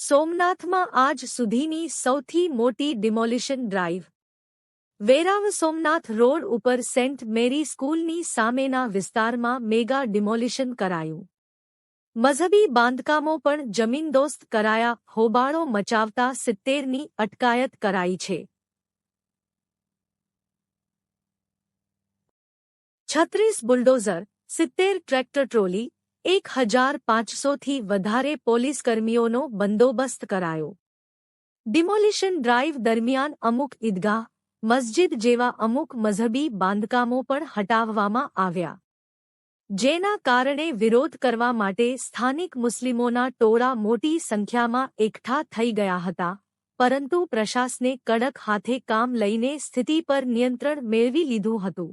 સોમનાથમાં આજ સુધીની સૌથી મોટી demolition drive. Veraval Somnath road ઉપર સેન્ટ મેરી સ્કૂલની સામેના વિસ્તારમાં મેગા ડિમોલિશન કરાયું. મઝહબી બાંધકામો પણ જમીનદોસ્ત કરાયા, હોબાળો મચાવતા સિત્તેરની અટકાયત કરાઈ છે. છત્રીસ બુલડોઝર, સિત્તેર ટ્રેક્ટર ટ્રોલી એક હજાર પાંચસોથી વધારે પોલીસકર્મીઓનો બંદોબસ્ત કરાયો. ડિમોલિશન ડ્રાઈવ દરમિયાન અમુક ઈદગાહ, મસ્જિદ જેવા અમુક મઝહબી બાંધકામો પણ હટાવવામાં આવ્યા. જેના કારણે વિરોધ કરવા માટે સ્થાનિક મુસ્લિમોના ટોળા મોટી સંખ્યામાં એકઠા થઈ ગયા હતા, પરંતુ પ્રશાસને કડક હાથે કામ લઈને સ્થિતિ પર નિયંત્રણ મેળવી લીધું હતું.